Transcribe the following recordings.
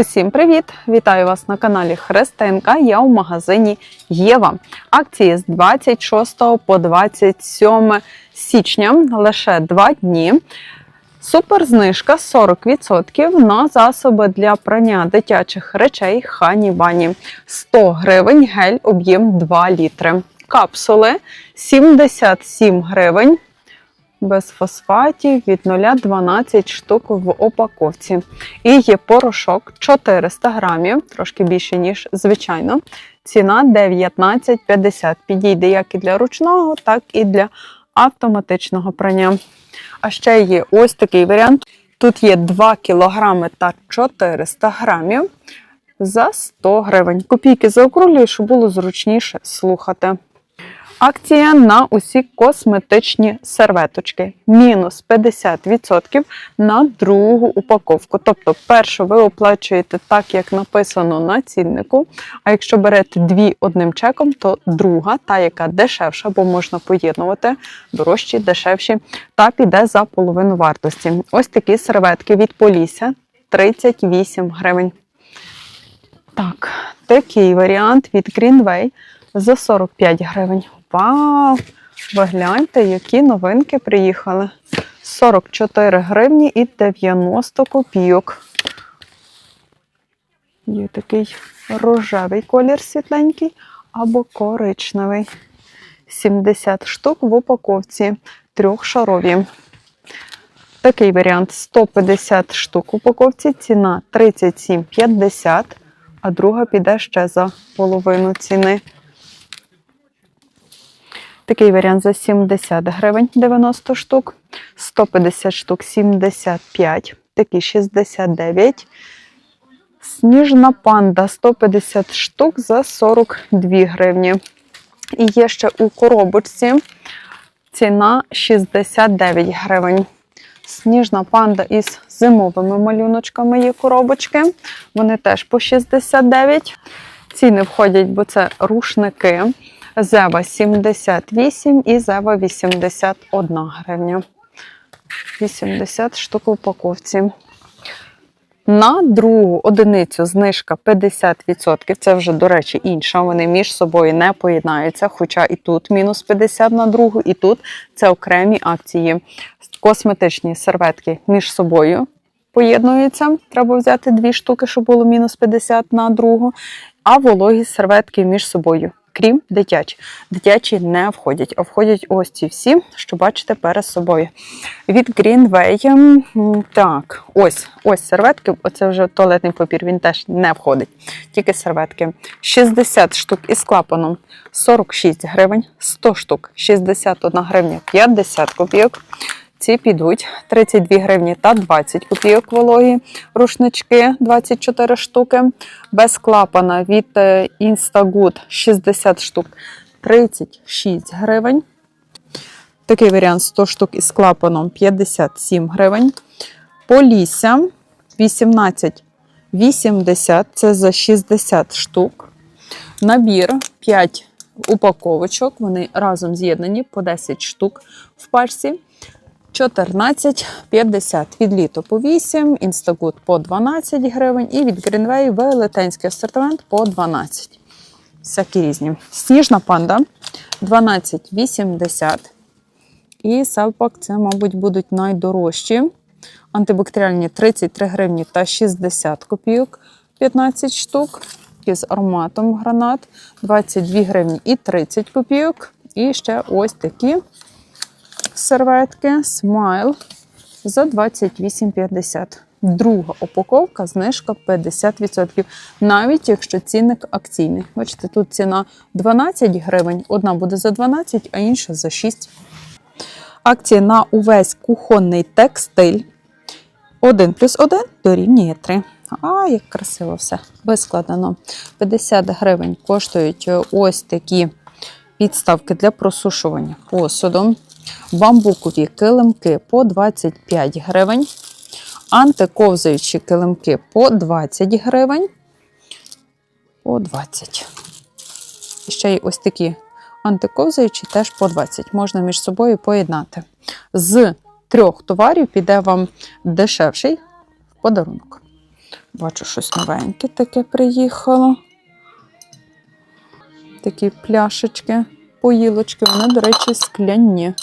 Усім привіт! Вітаю вас на каналі Христинка. Я у магазині Єва. Акції з 26 по 27 січня лише два дні. Суперзнижка 40% на засоби для прання дитячих речей Хані Бані. 100 гривень гель об'єм 2 літри. Капсули 77 гривень. Без фосфатів від 0,12 штук в упаковці. І є порошок 400 грамів, трошки більше, ніж звичайно. Ціна 19,50. Підійде як і для ручного, так і для автоматичного прання. А ще є ось такий варіант. Тут є 2 кг та 400 грамів за 100 гривень. Копійки заокруглюю, щоб було зручніше слухати. Акція на усі косметичні серветочки. Мінус 50% на другу упаковку. Тобто, першу ви оплачуєте так, як написано на ціннику. А якщо берете дві одним чеком, то друга, та яка дешевша, бо можна поєднувати дорожчі, дешевші, та піде за половину вартості. Ось такі серветки від Полісся 38 гривень. Так, такий варіант від Greenway за 45 гривень. Вау! Ви гляньте, які новинки приїхали. 44 гривні і 90 копійок. Є такий рожевий колір світленький або коричневий. 70 штук в упаковці трьохшарові. Такий варіант 150 штук в упаковці, ціна 37,50, а друга піде ще за половину ціни. Такий варіант за 70 гривень 90 штук, 150 штук 75, такий 69. Сніжна панда 150 штук за 42 гривні. І є ще у коробочці ціна 69 гривень. Сніжна панда із зимовими малюночками є коробочки. Вони теж по 69. Ціни входять, бо це рушники. Зева 78 і Зева 81 гривня. 80 штук в упаковці. На другу одиницю знижка 50%. Це вже, до речі, інша. Вони між собою не поєднаються. Хоча і тут мінус 50 на другу, і тут це окремі акції. Косметичні серветки між собою поєднуються. Треба взяти дві штуки, щоб було мінус 50 на другу. А вологі серветки між собою крім дитячі. Дитячі не входять, а входять ось ці всі, що бачите перед собою. Від Greenway, так, ось ось серветки, оце вже туалетний папір, він теж не входить. Тільки серветки. 60 штук із клапаном 46 гривень, 100 штук 61 гривня 50 копійок. Ці підуть 32 гривні та 20 копійок вологі рушнички 24 штуки. Без клапана від е, Instagood 60 штук 36 гривень. Такий варіант 100 штук із клапаном 57 гривень. Полісся 18,80 це за 60 штук. Набір 5 упаковочок. Вони разом з'єднані по 10 штук в пачці. 14,50 від літо по 8, Instagood по 12 гривень і від Greenway велетенський асортимент по 12. Всякі різні. Сніжна панда 12,80. І селпак це, мабуть, будуть найдорожчі. Антибактеріальні 33 гривні та 60 копійок 15 штук. З ароматом гранат 22 гривні і 30 копійок. І ще ось такі серветки Смайл за 28,50. Друга упаковка, знижка 50%. Навіть якщо цінник акційний. Бачите, тут ціна 12 гривень, одна буде за 12, а інша за 6. Акція на увесь кухонний текстиль. 1 плюс 1 дорівнює 3. А, як красиво все вискладено. 50 гривень коштують ось такі підставки для просушування посуду. Бамбукові килимки по 25 гривень. Антиковзаючі килимки по 20 гривень. По 20. І ще й ось такі антиковзаючі теж по 20. Можна між собою поєднати. З трьох товарів піде вам дешевший подарунок. Бачу щось новеньке таке приїхало. Такі пляшечки, поїлочки, вони, до речі, скляні.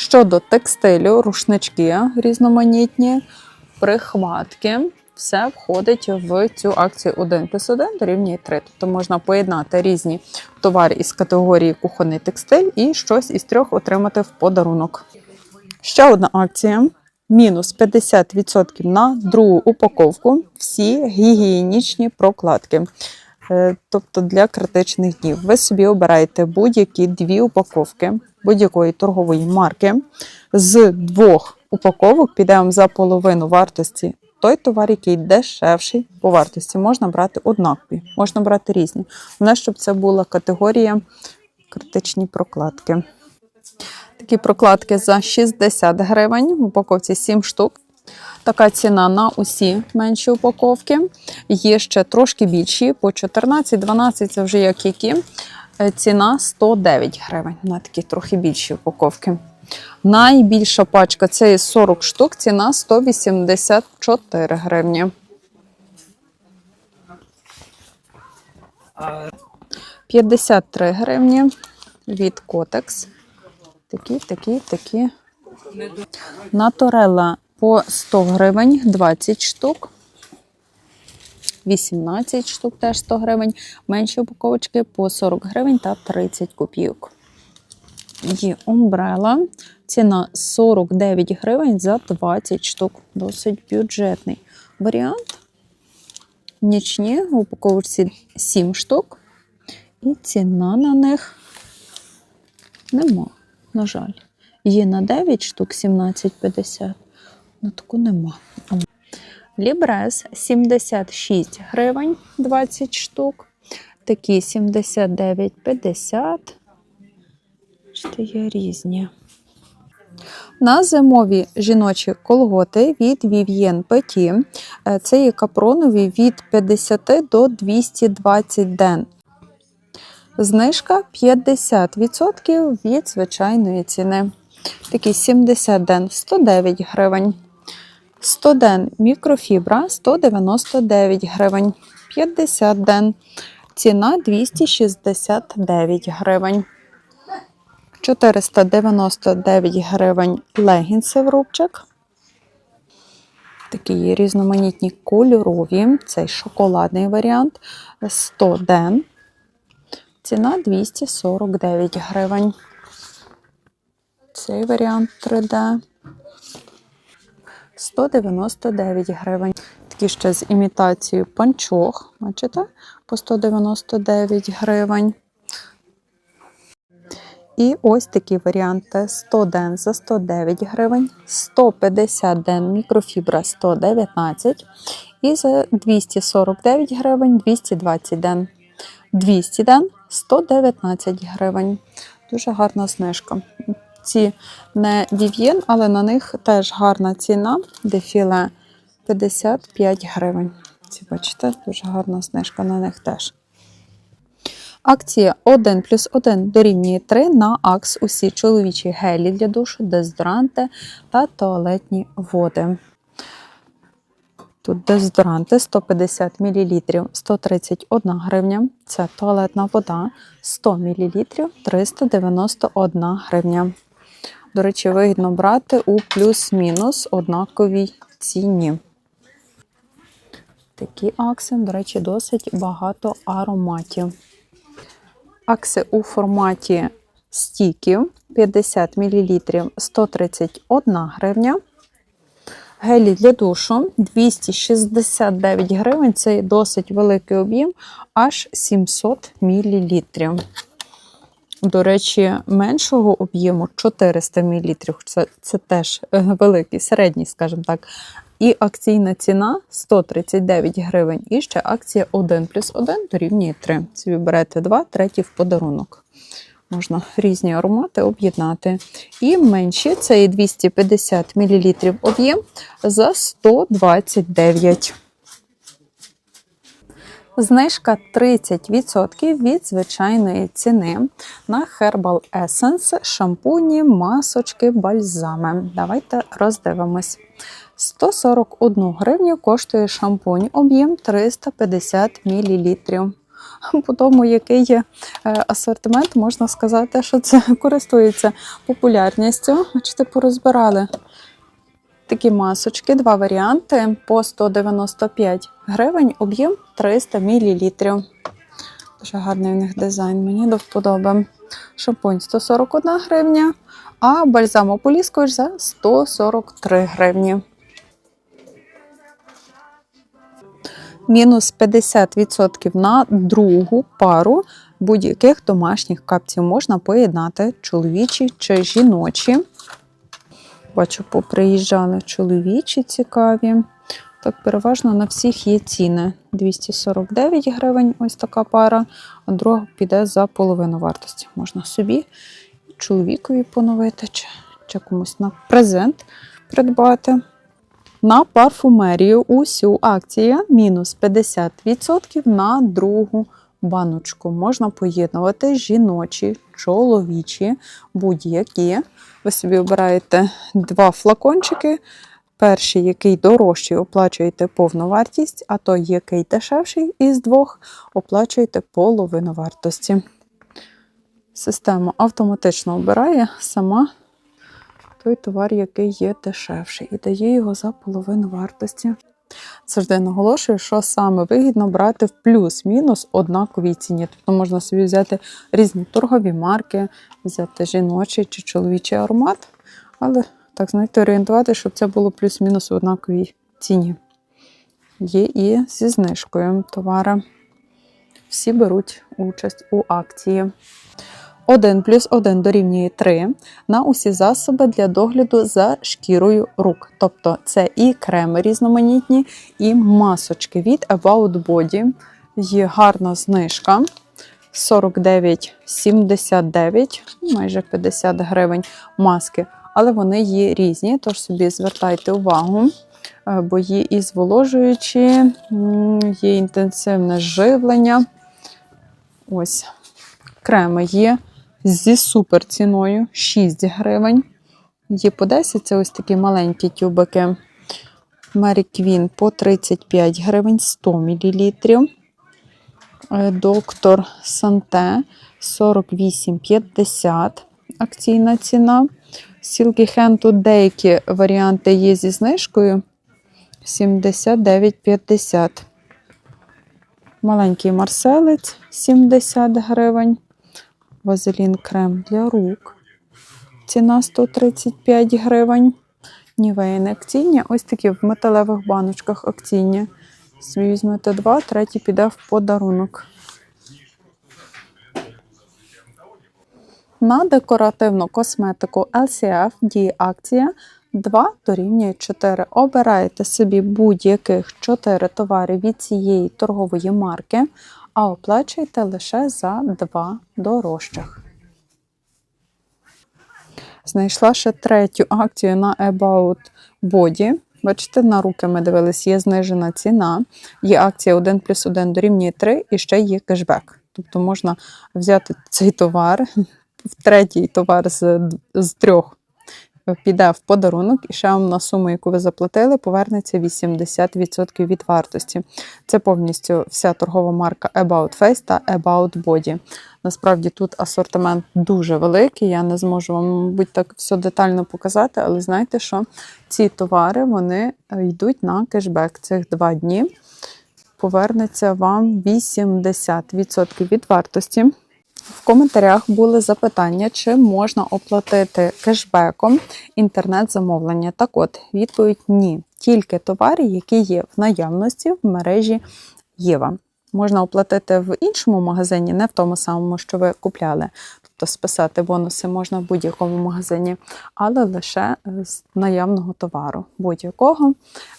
Щодо текстилю, рушнички різноманітні, прихватки, все входить в цю акцію 1 плюс 1 дорівнює 3. Тобто можна поєднати різні товари із категорії кухонний текстиль і щось із трьох отримати в подарунок. Ще одна акція. Мінус 50% на другу упаковку. Всі гігієнічні прокладки. Е, Тобто для критичних днів. Ви собі обираєте будь-які дві упаковки будь-якої торгової марки. З двох упаковок піде вам за половину вартості той товар, який дешевший по вартості. Можна брати однакові, можна брати різні. Головне, щоб це була категорія критичні прокладки. Такі прокладки за 60 гривень, в упаковці 7 штук. Така ціна на усі менші упаковки. Є ще трошки більші, по 14-12 це вже як які. Е, Ціна 109 гривень на такі трохи більші упаковки. Найбільша пачка це 40 штук, ціна 184 гривні. – 53 гривні від Котекс. Такі, такі, такі. Наторелла по 100 гривень 20 штук. 18 штук теж 100 гривень. Менші упаковочки по 40 гривень та 30 копійок. Є умбрела. Ціна 49 гривень за 20 штук. Досить бюджетний варіант. Нічні в упаковці 7 штук. І ціна на них нема, на жаль. Є на 9 штук 17,50. На таку нема. Лібрес 76 гривень 20 штук. Такі 79,50. Бачите, є різні. На зимові жіночі колготи від Vivien Petit. Е, Це є капронові від 50 до 220 ден. Знижка 50% від звичайної ціни. Такі 70 ден 109 гривень. 100 ден мікрофібра 199 гривень. 50 ден. Ціна 269 гривень. 499 гривень легінси в рубчик. Такі різноманітні кольорові. Цей шоколадний варіант 100 ден. Ціна 249 гривень. Цей варіант 3D 199 гривень. Такі ще з імітацією панчох. Бачите? По 199 гривень. І ось такі варіанти: 100 ден за 109 гривень, 150 ден мікрофібра 119 і за 249 гривень 220 ден. 200 ден 119 гривень. Дуже гарна знижка. Ці не Vivien, але на них теж гарна ціна. Дефіле 55 гривень. Ці, бачите, дуже гарна знижка на них теж. Акція 1 плюс 1 дорівнює 3 на АКС усі чоловічі гелі для душу, дезодоранти та туалетні води. Тут дезодоранти 150 мл 131 гривня. Це туалетна вода 100 мл 391 гривня. До речі, вигідно брати у плюс-мінус однаковій ціні. Такі акси, до речі, досить багато ароматів. Акси у форматі стіків 50 мл 131 гривня. Гелі для душу 269 гривень. Це досить великий об'єм, аж 700 мл. До речі, меншого об'єму 400 мл. Це, це теж е, великий, середній, скажімо так. І акційна ціна 139 гривень. І ще акція 1 плюс 1 дорівнює 3. Собі берете 2, третій в подарунок. Можна різні аромати об'єднати. І менші це і 250 мл об'єм за 129. Знижка 30% від звичайної ціни на Herbal Essence, шампуні, масочки, бальзами. Давайте роздивимось. 141 гривню коштує шампунь, об'єм 350 мл. По тому, який є е, асортимент, можна сказати, що це користується популярністю. Бачите, порозбирали такі масочки, два варіанти по 195 гривень, об'єм 300 мл. Дуже гарний у них дизайн, мені до вподоби. Шампунь 141 гривня, а бальзам ополіскувач за 143 гривні. Мінус 50% на другу пару будь-яких домашніх капців можна поєднати чоловічі чи жіночі. Бачу, поприїжджали чоловічі цікаві. Так, переважно на всіх є ціни. 249 гривень ось така пара, а друга піде за половину вартості. Можна собі, чоловікові поновити, чи, чи комусь на презент придбати. На парфумерію усю акція мінус 50% на другу баночку. Можна поєднувати жіночі, чоловічі, будь-які. Ви собі обираєте два флакончики. Перший, який дорожчий, оплачуєте повну вартість, а той, який дешевший із двох, оплачуєте половину вартості. Система автоматично обирає сама той товар, який є дешевший, і дає його за половину вартості. Завжди наголошую, що саме вигідно брати в плюс-мінус однаковій ціні. Тобто можна собі взяти різні торгові марки, взяти жіночий чи чоловічий аромат, але так, знаєте, орієнтувати, щоб це було плюс-мінус в однаковій ціні. Є і зі знижкою товари. Всі беруть участь у акції. 1 плюс 1 дорівнює 3 на усі засоби для догляду за шкірою рук. Тобто це і креми різноманітні, і масочки від About Body. Є гарна знижка. 49,79, майже 50 гривень маски. Але вони є різні, тож собі звертайте увагу, е, бо є і зволожуючі, є інтенсивне живлення. Ось креми є зі супер ціною 6 гривень. Є по 10, це ось такі маленькі тюбики. Mary Queen по 35 гривень 100 мл. Доктор Санте 48,50 акційна ціна. Silky Hand тут деякі варіанти є зі знижкою 79,50. Маленький марселець 70 гривень. Вазелін крем для рук. Ціна 135 гривень. Нівеї акційні. Ось такі в металевих баночках акційні. Візьмете два, третій піде в подарунок. На декоративну косметику LCF діє акція 2 дорівнює 4. Обираєте собі будь-яких 4 товари від цієї торгової марки, а оплачуєте лише за 2 дорожчих. Знайшла ще третю акцію на About Body. Бачите, на руки ми дивились, є знижена ціна. Є акція 1 плюс 1 дорівнює 3 і ще є кешбек. Тобто можна взяти цей товар, третій товар з, з трьох піде в подарунок, і ще вам на суму, яку ви заплатили, повернеться 80% від вартості. Це повністю вся торгова марка About Face та About Body. Насправді тут асортимент дуже великий. Я не зможу вам, мабуть, так все детально показати, але знайте, що ці товари вони е, йдуть на кешбек цих два дні. Повернеться вам 80% від вартості. В коментарях були запитання, чи можна оплатити кешбеком інтернет-замовлення. Так от, відповідь ні. Тільки товари, які є в наявності в мережі Єва. Можна оплатити в іншому магазині, не в тому самому, що ви купляли. Тобто списати бонуси можна в будь-якому магазині, але лише з наявного товару будь-якого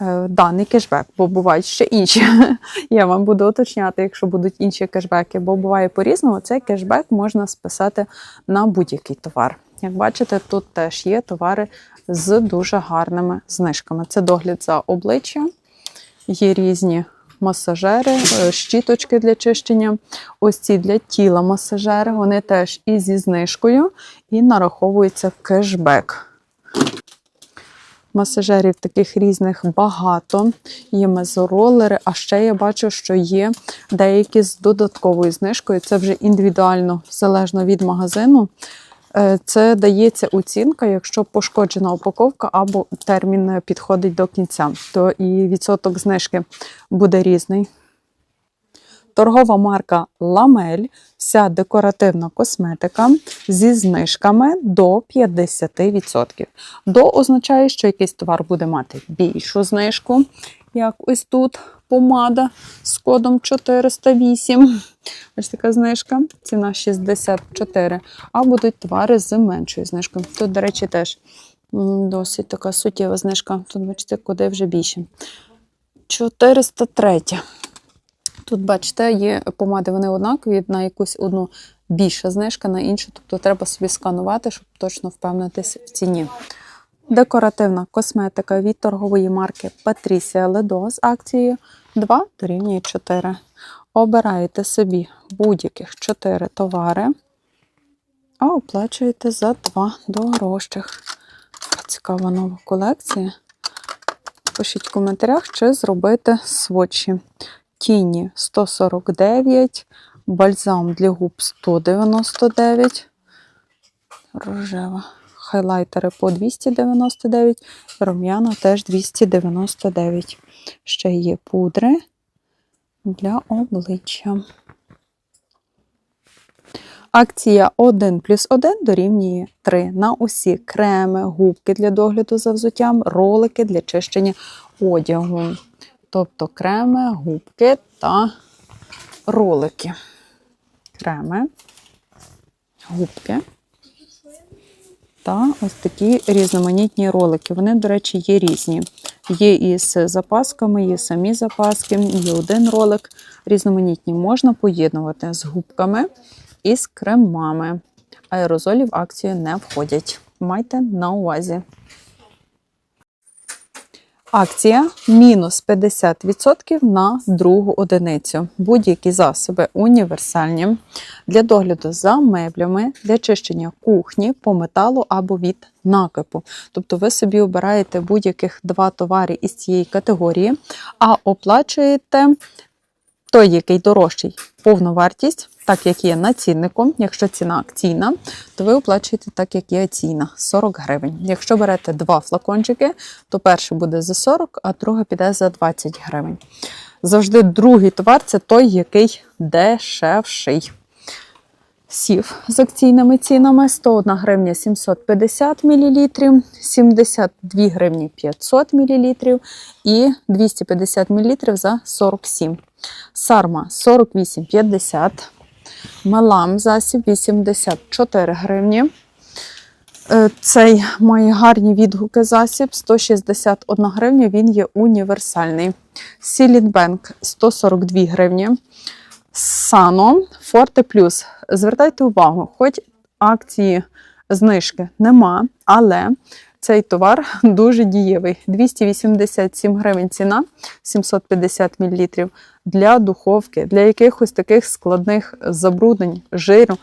е, даний кешбек, бо бувають ще інші. Я вам буду уточняти, якщо будуть інші кешбеки, бо буває по-різному, цей кешбек можна списати на будь-який товар. Як бачите, тут теж є товари з дуже гарними знижками. Це догляд за обличчям, є різні масажери, е, щіточки для чищення. Ось ці для тіла масажери, вони теж і зі знижкою, і нараховується кешбек. Масажерів таких різних багато. Є мезоролери, а ще я бачу, що є деякі з додатковою знижкою. Це вже індивідуально, залежно від магазину. Е, Це дається оцінка, якщо пошкоджена упаковка або термін е, підходить до кінця, то і відсоток знижки буде різний. Торгова марка Ламель, вся декоративна косметика зі знижками до 50%. До означає, що якийсь товар буде мати більшу знижку, як ось тут помада з кодом 408. Ось така знижка, ціна 64. А будуть товари з меншою знижкою. Тут, до речі, теж досить така суттєва знижка. Тут, бачите, куди вже більше. 403. Тут, бачите, є помади, вони однакові, на якусь одну більша знижка, на іншу, тобто треба собі сканувати, щоб точно впевнитися в ціні. Декоративна косметика від торгової марки Patricia Ledo з акцією 2 дорівнює 4. Обираєте собі будь-яких 4 товари, а оплачуєте за 2 дорожчих. Цікава нова колекція. Пишіть в коментарях, чи зробити сводчі. Тіні 149, бальзам для губ 199, рожева. Хайлайтери по 299, рум'яна теж 299. Ще є пудри для обличчя. Акція 1 плюс 1 дорівнює 3 на усі креми, губки для догляду за взуттям, ролики для чищення одягу. Тобто креми, губки та ролики. Креми, губки та ось такі різноманітні ролики. Вони, до речі, є різні. Є із запасками, є самі запаски, є один ролик. Різноманітні можна поєднувати з губками і з кремами. Аерозолі в акцію не входять. Майте на увазі. Акція мінус 50% на другу одиницю. Будь-які засоби універсальні для догляду за меблями, для чищення кухні по металу або від накипу. Тобто ви собі обираєте будь-яких два товари із цієї категорії, а оплачуєте той, який дорожчий, повну вартість, так як є націнником. Якщо ціна акційна, то ви оплачуєте так, як є акційна 40 гривень. Якщо берете два флакончики, то перший буде за 40, а другий піде за 20 гривень. Завжди другий товар це той, який дешевший. Сів з акційними цінами 101 гривня 750 мл, 72 гривні 500 мл і 250 мл за 47 Сарма 48,50. Мелам засіб 84 гривні. Е, Цей має гарні відгуки засіб 161 гривня, він є універсальний. Сілітбенк 142 гривні. Сано Форте Плюс. Звертайте увагу, хоч акції знижки нема, але цей товар дуже дієвий. 287 гривень ціна, 750 мл для духовки, для якихось таких складних забруднень, жиру.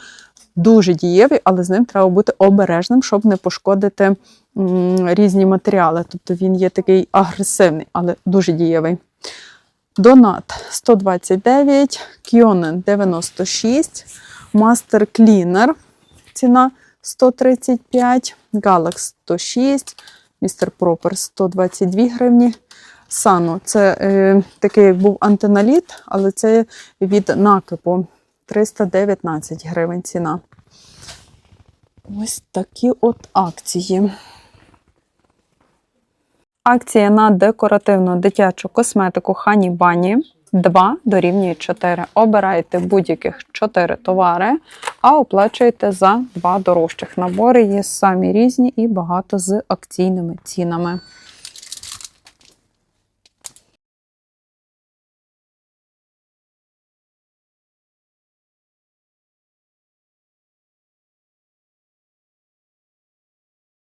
Дуже дієвий, але з ним треба бути обережним, щоб не пошкодити різні матеріали. Тобто він є такий агресивний, але дуже дієвий. Донат 129, Кьонен 96, Master Cleaner ціна 135, Galax 106, Mr. Proper 122 гривні. Сано це е, такий був антиналіт, але це від накипу 319 гривень ціна. Ось такі от акції. Акція на декоративну дитячу косметику Хані Бані 2 дорівнює 4. Обирайте будь-яких 4 товари, а оплачуєте за 2 дорожчих. Набори є самі різні і багато з акційними цінами.